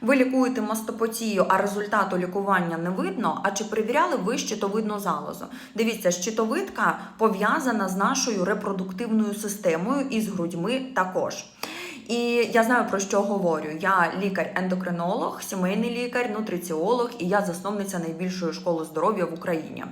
Ви лікуєте мастопотію, а результату лікування не видно. А чи перевіряли ви щитовидну залозу? Дивіться, щитовидка пов'язана з нашою репродуктивною системою і з грудьми також. І я знаю про що говорю. Я лікар-ендокринолог, сімейний лікар, нутриціолог, і я засновниця найбільшої школи здоров'я в Україні.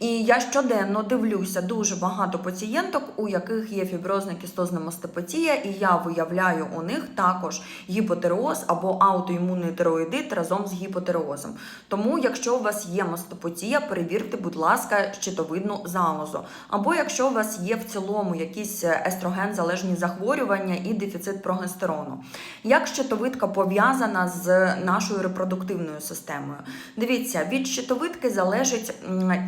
І я щоденно дивлюся дуже багато пацієнток, у яких є фіброзна кістозна мастопатія, і я виявляю у них також гіпотереоз або аутоімунний тироїдит разом з гіпотереозом. Тому, якщо у вас є мастопатія, перевірте, будь ласка, щитовидну залозу. Або якщо у вас є в цілому якісь естроген залежні захворювання і дефіцит прогестерону. Як щитовидка пов'язана з нашою репродуктивною системою? Дивіться, від щитовидки залежить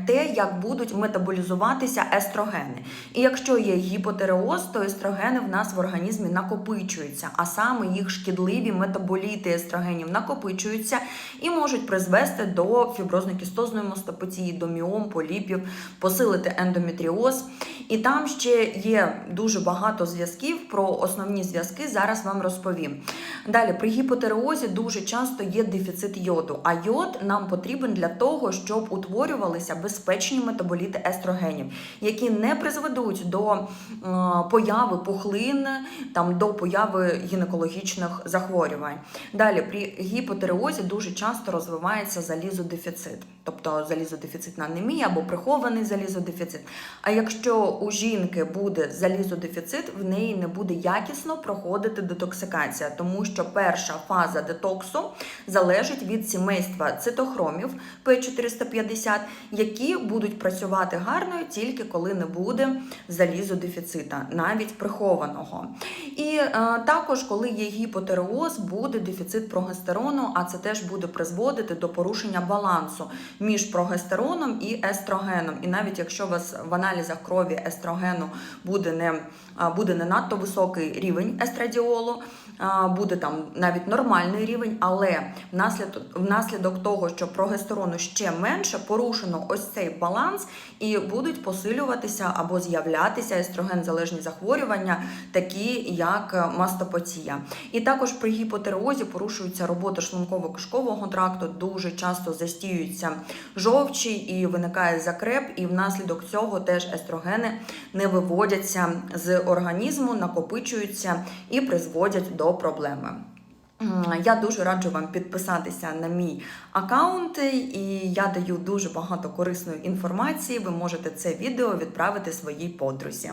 те, як будуть метаболізуватися естрогени. І якщо є гіпотереоз, то естрогени в нас в організмі накопичуються, а саме їх шкідливі метаболіти естрогенів накопичуються і можуть призвести до фіброзно-кістозної мастопатії, до міом, поліпів, посилити ендометріоз. І там ще є дуже багато зв'язків. Про основні зв'язки зараз вам розповім. Далі, при гіпотереозі дуже часто є дефіцит йоду, а йод нам потрібен для того, щоб утворювалися безпечні метаболіти естрогенів, які не призведуть до е, появи пухлин, там, до появи гінекологічних захворювань. Далі, при гіпотереозі дуже часто розвивається залізодефіцит, тобто залізодефіцитна анемія або прихований залізодефіцит. А якщо у жінки буде залізодефіцит, в неї не буде якісно проходити детоксикація, тому що перша фаза детоксу залежить від сімейства цитохромів П450, які будуть працювати гарно тільки коли не буде залізодефіцита, навіть прихованого. І е, також, коли є гіпотереоз, буде дефіцит прогестерону, а це теж буде призводити до порушення балансу між прогестероном і естрогеном. І навіть якщо у вас в аналізах крові естрогену буде не, буде не надто високий рівень естрадіолу, буде там навіть нормальний рівень, але внаслідок, внаслідок того, що прогестерону ще менше, порушено ось цей баланс, і будуть посилюватися або з'являтися естроген-залежні захворювання, такі як мастопатія. І також при гіпотереозі порушується робота шлунково-кишкового тракту, дуже часто застіюються жовчі і виникає закреп, і внаслідок цього теж естрогени не виводяться з організму, накопичуються і призводять до проблеми. Я дуже раджу вам підписатися на мій аккаунт, і я даю дуже багато корисної інформації. Ви можете це відео відправити своїй подрузі.